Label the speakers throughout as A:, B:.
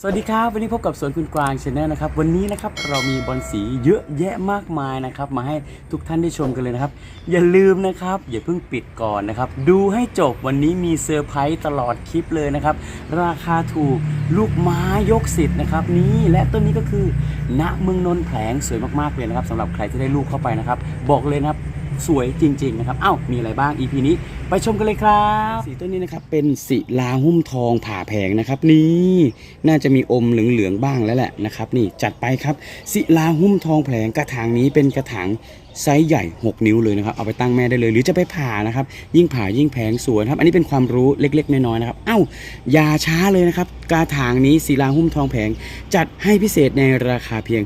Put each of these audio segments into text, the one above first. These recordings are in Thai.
A: สวัสดีครับ วันนี้พบกับสวนคุณกวางชาแนลนะครับ วันนี้นะครับเรามีบอลสีเยอะแยะมากมายนะครับ มาให้ทุกท่านได้ชมกันเลยนะครับ อย่าลืมนะครับ อย่าเพิ่งปิดก่อนนะครับ ดูให้จบวันนี้มีเซอร์ไพรส์ตลอดคลิปเลยนะครับ ราคาถูกลูกไม้ยกสิทธิ์นะครับ นี่และต้นนี้ก็คือณเมืองนนท์แผลงสวยมากๆเลยนะครับสำหรับใครที่ได้ลูกเข้าไปนะครับ บอกเลยนะครับสวยจริง ๆ นะครับ เอ้า มีอะไรบ้าง EP นี้ ไปชมกันเลยครับ สีต้นนี้นะครับเป็นสีลาหุ้มทองผ่าแผงนะครับ นี่น่าจะมีอมเหลืองๆบ้างแล้วแหละนะครับ นี่จัดไปครับศิลาหุ้มทองแผงกระถางนี้เป็นกระถางไซส์ใหญ่ 6 นิ้วเลยนะครับ เอาไปตั้งแม่ได้เลย หรือจะไปผ่านะครับ ยิ่งผ่ายิ่งแพงสวยนะครับ อันนี้เป็นความรู้เล็ก ๆ น้อยๆนะครับ เอ้า อย่าช้าเลยนะครับกระถางนี้ศิลาหุ้มทองแผง จัดให้พิเศษในราคาเพียง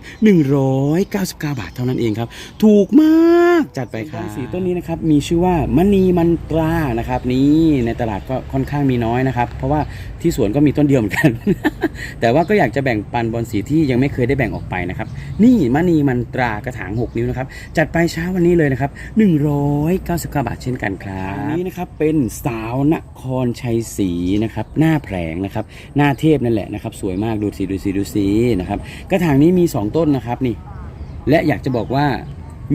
A: 199 บาทเท่านั้นเองครับ ถูกมาก จัดไปครับสีต้นนี้นะครับ มีชื่อว่ามณีมันตรานะครับนี่ในตลาดก็ค่อนข้างมีน้อยนะครับ เพราะว่าที่สวนก็มีต้นเดียวเหมือนกัน แต่ว่าก็อยากจะแบ่งปันบอลสีที่ยังไม่เคยได้แบ่งออกไปนะครับ นี่มณีมันตรากระถาง 6 นิ้วนะครับ จัดไปเช้าวันนี้เลยนะครับ 199 บาทเช่นกันครับอันนี้นะครับเป็นสาวนครชัยศรีนะครับ หน้าแผลงนะครับ หน้าเทพนั่นแหละนะครับ สวยมากดูสิดูสิดูสินะครับกระถางนี้มี 2 ต้นนะครับนี่ และอยากจะบอกว่า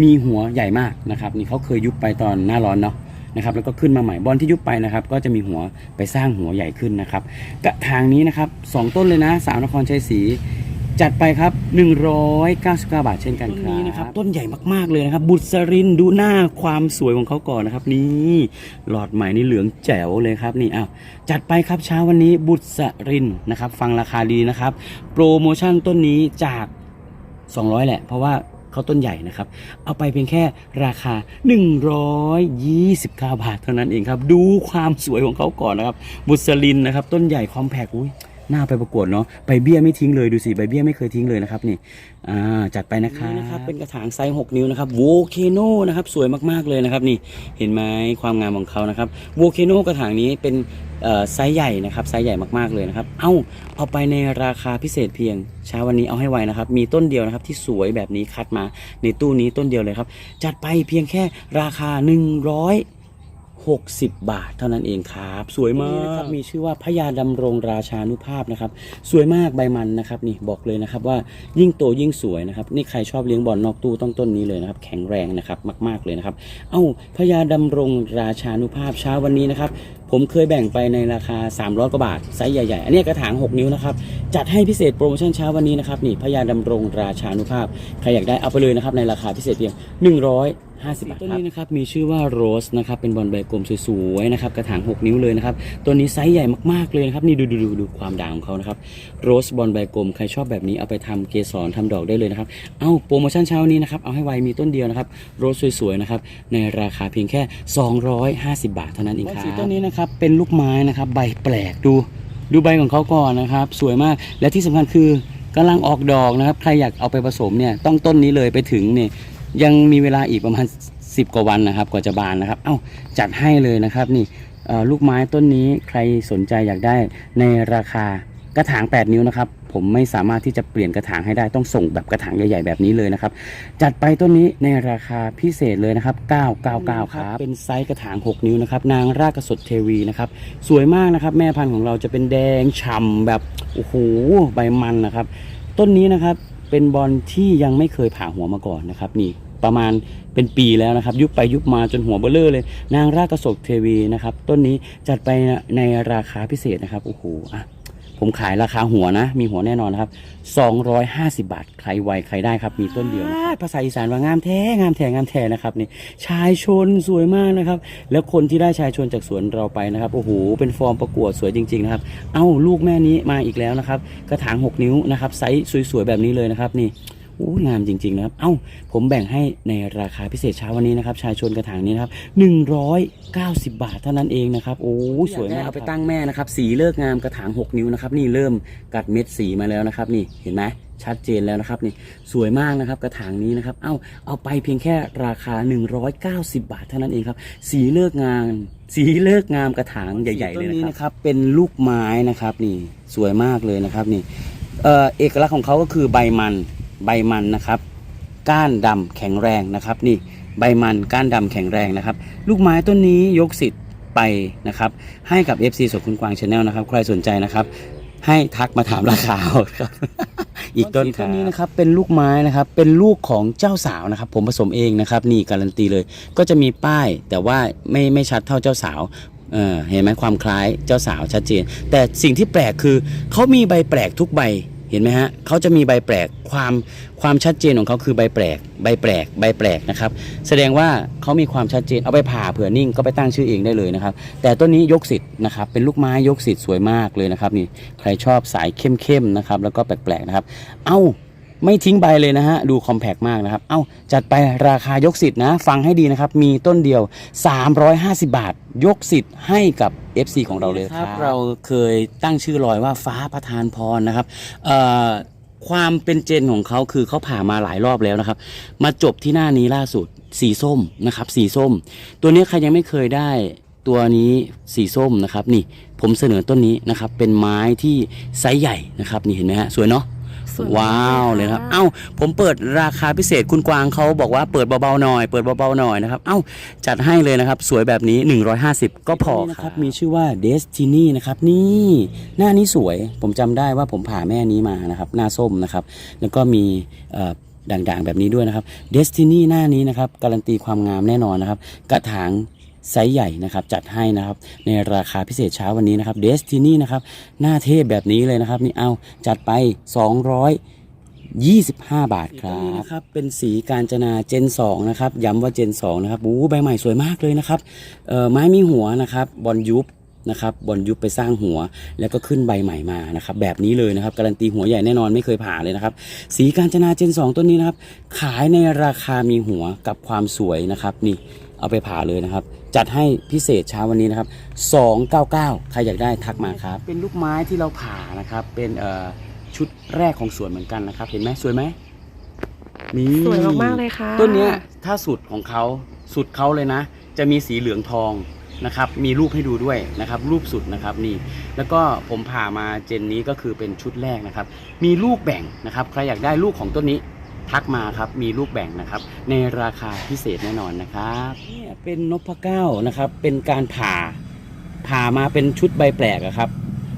A: มีหัวใหญ่มากนะครับ นี่เขาเคยยุบไปตอนหน้าร้อนเนาะ นะครับแล้วก็ขึ้นมาใหม่บอลที่ยุบไปนะครับก็จะมีหัวไปสร้างหัวใหญ่ขึ้นนะครับกระถางนี้นะครับสองต้นเลยนะสาวนครชัยศรีจัดไปครับ 199 บาทเช่นกันครับต้นนี้นะครับ ต้นใหญ่มากๆเลยนะครับ บุษรินดูหน้าความสวยของเขาก่อนนะครับ นี่หลอดใหม่นี่เหลืองแจ๋วเลยครับนี่อ้าวจัดไปครับเช้าวันนี้บุษรินนะครับ ฟังราคาดีนะครับ โปรโมชั่นต้นนี้จาก 200 แหละ เพราะว่า ขาต้นใหญ่นะครับ เอาไปเพียงแค่ราคา 129 บาทเท่านั้นเองครับ ดูความสวยของเขาก่อนนะครับ บุษลินนะครับ ต้นใหญ่คอมแพกอุ้ย หน้าไปประกวดเนาะใบเบี้ยไม่ทิ้งเลยดูสิใบเบี้ยไม่เคยทิ้งเลยนะครับนี่อ่าจัดไปนะครับนะครับเป็นกระถางไซส์6นิ้วนะครับโวเคโนนะครับสวยมากๆเลยนะครับนี่เห็นไหมความงามของเขานะครับโวเคโนกระถางนี้เป็นไซส์ใหญ่นะครับไซส์ใหญ่มากๆเลยนะครับเอ้าเอาไปในราคาพิเศษเพียงเช้าวันนี้เอาให้ไวนะครับมีต้นเดียวนะครับที่สวยแบบนี้คัดมาในตู้นี้ต้นเดียวเลยครับจัดไปเพียงแค่ราคา 160 บาทเท่านั้นเองครับ สวยมากนะครับมีชื่อว่าพญาดำรงราชานุภาพนะครับ สวยมากใบมันนะครับนี่บอกเลยนะครับว่ายิ่งโตยิ่งสวยนะครับ นี่ใครชอบเลี้ยงบอลนอกตู้ต้องต้นนี้เลยนะครับแข็งแรงนะครับมาก ๆเลยนะครับ เอ้าพญาดำรงราชานุภาพเช้าวันนี้นะครับผมเคยแบ่งไปในราคา 300 กว่าบาท ไซส์ใหญ่ๆ อันนี้กระถาง 6 นิ้วนะครับ จัดให้พิเศษโปรโมชั่นเช้าวันนี้นะครับ นี่พญาดำรงราชานุภาพ ใครอยากได้เอาไปเลยนะครับ ในราคาพิเศษเพียง 150บาทต้นนี้นะครับมีชื่อว่าโรสนะครับเป็นบอลใบกลมสวยๆนะครับกระถาง 6 นิ้วเลยนะครับตัวนี้ไซส์ใหญ่มากๆเลยนะครับนี่ดูดูดูดูความด่างของเขานะครับโรสบอลใบกลมใครชอบแบบนี้เอาไปทำเกสรทำดอกได้เลยนะครับเอาโปรโมชั่นเช้านี้นะครับเอาให้ไวมีต้นเดียวนะครับโรสสวยๆนะครับในราคาเพียงแค่ 250 บาทเท่านั้นเองครับสีต้นนี้นะครับเป็นลูกไม้นะครับใบแปลกดูดูใบของเขาก่อนนะครับ สวยมากและที่สำคัญคือกำลังออกดอกนะครับ ใครอยากเอาไปผสมเนี่ยต้องต้นนี้เลยไปถึงเนี่ย ยังมีเวลาอีกประมาณ 10 กว่าวันนะครับกว่าจะบานนะครับ เอ้าจัดให้เลยนะครับนี่ลูกไม้ต้นนี้ใครสนใจอยากได้ในราคากระถาง 8 นิ้วนะครับ ผมไม่สามารถที่จะเปลี่ยนกระถางให้ได้ต้องส่งแบบกระถางใหญ่ ๆ แบบนี้เลยนะครับ จัดไปต้นนี้ในราคาพิเศษเลยนะครับ 999 ครับ เป็นไซส์กระถาง 6 นิ้วนะครับ นางรากกระสดเทวีนะครับ สวยมากนะครับ แม่พันธุ์ของเราจะเป็นแดงฉ่ำแบบ โอ้โห ใบมันนะครับ ต้นนี้นะครับ เป็นบอลที่ยังไม่เคยผ่าหัวมาก่อนนะครับนี่ประมาณเป็นปีแล้วนะครับ ยุบไปยุบมาจนหัวเบลเลอร์เลย นางรากกระสกเทวีนะครับ ต้นนี้จัดไปในราคาพิเศษนะครับโอ้โหอะ ผมขายราคาหัวนะ มีหัวแน่นอนนะครับ 250 บาท ใครไวใครได้ครับ มีต้นเดียวภาษาอีสานว่างามแท้ งามแท้ งามแท้นะครับนี่ ชายชนสวยมากนะครับ แล้วคนที่ได้ชายชนจากสวนเราไปนะครับ โอ้โห เป็นฟอร์มประกวดสวยจริงๆนะครับ เอ้า ลูกแม่นี้มาอีกแล้วนะครับ กระถาง 6 นิ้วนะครับ ไซส์สวยๆแบบนี้เลยนะครับนี่ อ้ยงามจริง ๆ นะครับ เอ้า ผมแบ่งให้ในราคาพิเศษเช้าวันนี้นะครับ ชายชนกระถางนี้นะครับ190 บาทเท่านั้นเองนะครับ โอ้ยสวยมากเอาไปตั้งแม่นะครับ สีเลิกงามกระถาง 6 นิ้วนะครับ นี่เริ่มกัดเม็ดสีมาแล้วนะครับ นี่ เห็นไหมชัดเจนแล้วนะครับนี่สวยมากนะครับกระถางนี้นะครับ เอ้าเอาไปเพียงแค่ราคา 190 บาทเท่านั้นเองครับ สีเลิกงามสีเลิกงามกระถางใหญ่ ๆ เลยนะครับเป็นลูกไม้นะครับนี่สวยมากเลยนะครับนี่เอ่อเอกลักษณ์ของเขาก็คือใบมัน ใบมันนะครับ ก้านดำแข็งแรงนะครับ นี่ใบมันก้านดำแข็งแรงนะครับ ลูกไม้ต้นนี้ยกสิทธิ์ไปนะครับ ให้กับ FC สดคุณกวางชาแนลนะครับ ใครสนใจนะครับ ให้ทักมาถามราคาเอาครับอีกต้นต้นนี้นะครับเป็นลูกไม้นะครับเป็นลูกของเจ้าสาวนะครับ ผมผสมเองนะครับ นี่การันตีเลย ก็จะมีป้ายแต่ว่าไม่ไม่ชัดเท่าเจ้าสาวเออเห็นไหมความคล้ายเจ้าสาวชัดเจน แต่สิ่งที่แปลกคือเขามีใบแปลกทุกใบ เห็นไหมฮะเขาจะมีใบแปลกความความชัดเจนของเขาคือใบแปลก ใบแปลก ใบแปลกนะครับ แสดงว่าเขามีความชัดเจนเอาไปผ่าเผื่อนิ่งก็ไปตั้งชื่อเองได้เลยนะครับ แต่ต้นนี้ยกสิทธิ์นะครับ เป็นลูกไม้ยกสิทธิ์สวยมากเลยนะครับนี่ใครชอบสายเข้มๆนะครับ แล้วก็แปลกๆนะครับ เอ้า ไม่ทิ้งใบเลยนะฮะ ดูคอมแพกมากนะครับ เอ้า จัดไปราคายกสิทธิ์นะ ฟังให้ดีนะครับ มีต้นเดียว 350 บาท ยกสิทธิ์ให้กับ FC ของเราเลยครับ เราเคยตั้งชื่อรอยว่าฟ้าประทานพรนะครับความเป็นเจนของเขาคือเขาผ่ามาหลายรอบแล้วนะครับ มาจบที่หน้านี้ล่าสุดสีส้มนะครับ สีส้ม ตัวนี้ใครยังไม่เคยได้ตัวนี้สีส้มนะครับ นี่ผมเสนอต้นนี้นะครับ เป็นไม้ที่ไซส์ใหญ่นะครับ นี่เห็นไหมฮะสวยเนาะ
B: สวยมาก
A: ว้าว
B: เลย
A: เลยนะครับ
B: ค่ะ
A: เอ้า ผมเปิดราคาพิเศษคุณกวางเขาบอกว่าเปิดเบาๆหน่อย เปิดเบาๆหน่อยนะครับ เอ้า จัดให้เลยนะครับ สวยแบบนี้ 150 ก็พอนะครับ มีชื่อว่า Destiny นะครับ นี่ หน้านี้สวย ผมจำได้ว่าผมผ่าแม่นี้มานะครับ หน้าส้มนะครับ แล้วก็มีเอ่อด่างๆแบบนี้ด้วยนะครับ Destiny หน้านี้นะครับ การันตีความงามแน่นอนนะครับ กระถาง ไซส์ใหญ่นะครับจัดให้นะครับในราคาพิเศษเช้าวันนี้นะครับ Destiny นะครับหน้าเทพแบบนี้เลยนะครับนี่เอาจัดไป 200 25 บาทครับนี่นะครับ เป็นสีการจนาเจน 2 นะครับ ย้ำว่าเจน 2 นะครับอู้ใบใหม่สวยมากเลยนะครับเอ่อไม้มีหัวนะครับ บอลยุบนะครับ บอลยุบไปสร้างหัว แล้วก็ขึ้นใบใหม่มานะครับ แบบนี้เลยนะครับ การันตีหัวใหญ่แน่นอนไม่เคยผ่าเลยนะครับ สีการจนาเจน 2 ต้นนี้นะครับ ขายในราคามีหัวกับความสวยนะครับนี่ เอาไปผ่าเลยนะครับ จัดให้พิเศษเช้าวันนี้นะครับ299 ใครอยากได้ทักมาครับ เป็นลูกไม้ที่เราผ่านะครับ เป็นเอ่อชุดแรกของสวนเหมือนกันนะครับ เห็นไหมสวยไหมนี่
B: สวยมากๆเลยค่ะ
A: ต้นเนี้ยถ้าสุดของเขาสุดเขาเลยนะ จะมีสีเหลืองทองนะครับ มีรูปให้ดูด้วยนะครับ รูปสุดนะครับนี่ แล้วก็ผมผ่ามาเจนนี้ก็คือเป็นชุดแรกนะครับ มีลูกแบ่งนะครับ ใครอยากได้ลูกของต้นนี้ ทักมาครับมีลูกแบ่งนะครับ ในราคาพิเศษแน่นอนนะครับเนี่ยเป็นนพเก้านะครับ เป็นการผ่าผ่ามาเป็นชุดใบแปลกอะครับ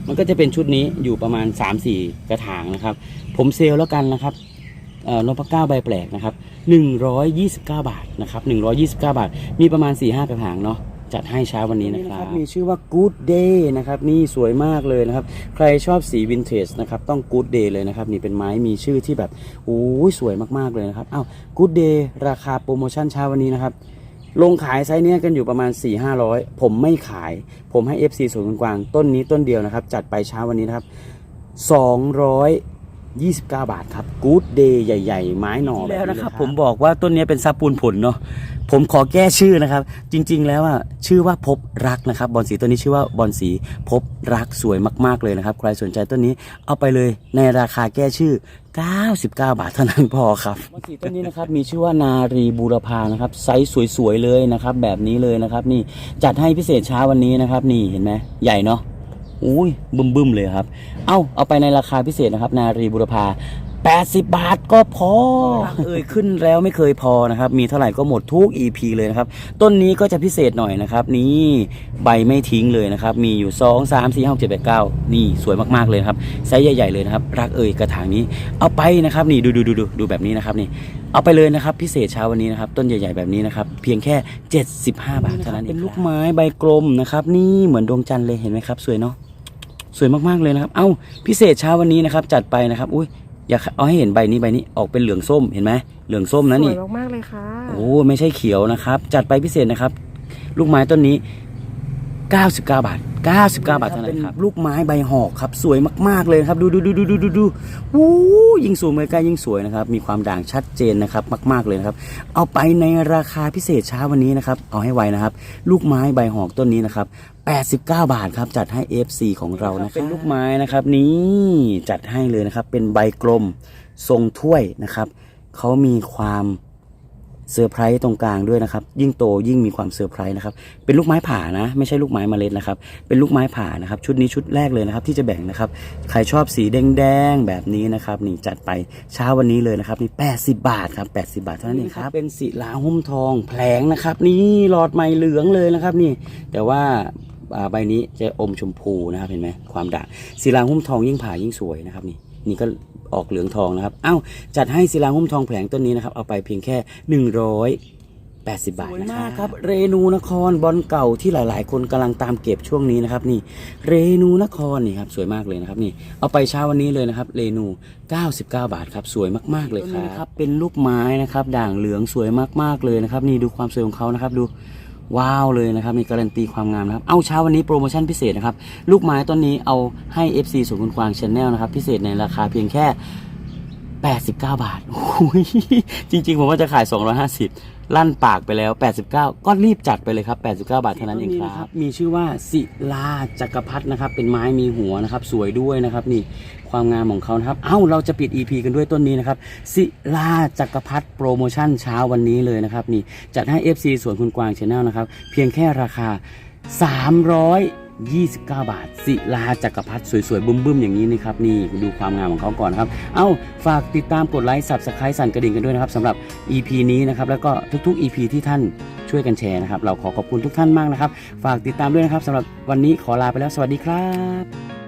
A: มันก็จะเป็นชุดนี้อยู่ประมาณ 3-4 กระถางนะครับ ผมเซลแล้วกันนะครับนพเก้าใบแปลกนะครับ129 บาทนะครับ129 บาท มีประมาณ 4-5 กระถางเนาะ จัดให้เช้าวันนี้นะครับ มีชื่อว่า Good Day นะครับ นี่สวยมากเลยนะครับ ใครชอบสีวินเทจนะครับ ต้อง Good Day เลยนะครับ นี่เป็นไม้มีชื่อที่แบบโอ้ยสวยมากๆเลยนะครับอ้าว Good Day ราคาโปรโมชั่นเช้าวันนี้นะครับลงขายไซส์เนี้ยกันอยู่ประมาณ 4 5 0 0 ผมไม่ขาย ผมให้ FC สวนคุณกวางต้นนี้ต้นเดียวนะครับ จัดไปเช้าวันนี้นะครับ 229 บาทครับกู๊ดเดย์ใหญ่ ๆ ไม้หน่อแล้วนะครับ ผมบอกว่าต้นนี้เป็นซับปูนผลเนาะผมขอแก้ชื่อนะครับ จริง ๆ แล้วอะชื่อว่าพบรักนะครับ บอลสีต้นนี้ชื่อว่าบอลสีพบรักสวยมาก ๆ เลยนะครับ ใครสนใจต้นนี้เอาไปเลยในราคาแก้ชื่อ 99 บาทเท่านั้นพอครับบอลสีต้นนี้นะครับมีชื่อว่านารีบูรพานะครับไซส์สวยๆเลยนะครับ แบบนี้เลยนะครับ นี่จัดให้พิเศษเช้าวันนี้นะครับ นี่เห็นไหมใหญ่เนาะ อุ้ยบึ้มบึมๆเลยครับ เอาเอาไปในราคาพิเศษนะครับ นารีบุรพา80 บาทก็พอเอ่ยขึ้นแล้วไม่เคยพอนะครับ มีเท่าไหร่ก็หมดทุก EP เลยนะครับ ต้นนี้ก็จะพิเศษหน่อยนะครับ นี่ใบไม่ทิ้งเลยนะครับ มีอยู่ 2 3 4 5 7 8 9 นี่สวยมากๆเลยครับไซส์ใหญ่ ๆ เลยนะครับ รักเอ่ยกระถางนี้ เอาไปนะครับ นี่ดูดูดูดูดูแบบนี้นะครับนี่ เอาไปเลยนะครับ พิเศษเช้าวันนี้นะครับ ต้นใหญ่ ๆ แบบนี้นะครับ เพียงแค่ 75 บาทเท่านั้นเองเป็นลูกไม้ใบกลมนะครับ นี่เหมือนดวงจันทร์เลยเห็นไหมครับ สวยเนาะ สวยมากๆเลยนะครับ เอ้าพิเศษเช้าวันนี้นะครับ จัดไปนะครับ อุ้ยอยากเอาให้เห็นใบนี้ใบนี้ออกเป็นเหลืองส้มเห็นไหมเหลืองส้มนะ
B: ส
A: นี่
B: วยมากๆเลยค่ะ
A: โอ้ไม่ใช่เขียวนะครับ จัดไปพิเศษนะครับ ลูกไม้ต้นนี้ 99 บาท 99 บาทเท่านั้นครับ ลูกไม้ใบหอกครับ สวยมากๆเลยครับ ดูดูดูดูดูดูดูวู้ยิ่งสูงเลยใกล้ยิ่งสวยนะครับ มีความด่างชัดเจนนะครับ มาก ๆเลยนะครับ เอาไปในราคาพิเศษเช้าวันนี้นะครับ เอาให้ไวนะครับ ลูกไม้ใบหอกต้นนี้นะครับ 89 บาทครับ จัดให้ FC ของเรานะครับเป็นลูกไม้นะครับ นี่จัดให้เลยนะครับ เป็นใบกลมทรงถ้วยนะครับเขามีความเซอร์ไพรส์ตรงกลางด้วยนะครับ ยิ่งโตยิ่งมีความเซอร์ไพรส์นะครับ เป็นลูกไม้ผ่านะ ไม่ใช่ลูกไม้เมล็ดนะครับ เป็นลูกไม้ผ่านะครับ ชุดนี้ชุดแรกเลยนะครับ ที่จะแบ่งนะครับ ใครชอบสีแดงๆแบบนี้นะครับ นี่จัดไปเช้าวันนี้เลยนะครับนี่80 บาทครับ 80 บาทเท่านั้นเองครับเป็นสีลาหุ้มทองแผลงนะครับ นี่หลอดใหม่เหลืองเลยนะครับ นี่แต่ว่าอ่า ใบนี้จะอมชมพูนะครับเห็นไหมความด่างศิลาหุ้มทองยิ่งผ่ายิ่งสวยนะครับนี่นี่ก็ออกเหลืองทองนะครับเอ้าจัดให้ศิลาหุ้มทองแผลงต้นนี้นะครับเอาไปเพียงแค่180 บาทนะครับครับ เรนูนครบอลเก่าที่หลาย ๆ คนกำลังตามเก็บช่วงนี้นะครับ นี่เรนูนครนี่ครับสวยมากเลยนะครับนี่เอาไปเช้าวันนี้เลยนะครับ เรนู 99 บาทครับสวยมากๆเลยครับครับเป็นลูกไม้นะครับ ด่างเหลืองสวยมากๆเลยนะครับ นี่ดูความสวยของเขานะครับดู ว้าวเลยนะครับมีการันตีความงามนะครับ เอาเช้าวันนี้โปรโมชั่นพิเศษนะครับ ลูกไม้ต้นนี้เอาให้ FC สวนคุณกวางชาแนลนะครับ พิเศษในราคาเพียงแค่ 89 บาทโอ้ยจริง ๆ ผมว่าจะขาย 250 ลั่นปากไปแล้ว 89 ก็รีบจัดไปเลยครับ 89 บาทเท่านั้นเองครับ มีชื่อว่าศิลาจักรพรรดินะครับ เป็นไม้มีหัวนะครับ สวยด้วยนะครับ นี่ความงามของเขานะครับ เอ้า เราจะปิด EP กันด้วยต้นนี้นะครับศิลาจักรพรรดิโปรโมชั่นเช้าวันนี้เลยนะครับ นี่จัดให้ FC สวนคุณกวางชาแนลนะครับ เพียงแค่ราคา 29 บาท ศิลาจักรพรรดิสวยๆบึ้มๆอย่างนี้นะครับนี่ดูความงามของเขาก่อนครับ เอ้าฝากติดตามกดไลค์ Subscribe สั่นกระดิ่งกันด้วยนะครับสำหรับ EP นี้นะครับแล้วก็ทุกๆ EP ที่ท่านช่วยกันแชร์นะครับ เราขอขอบคุณทุกท่านมากนะครับ ฝากติดตามด้วยนะครับสำหรับวันนี้ขอลาไปแล้วสวัสดีครับ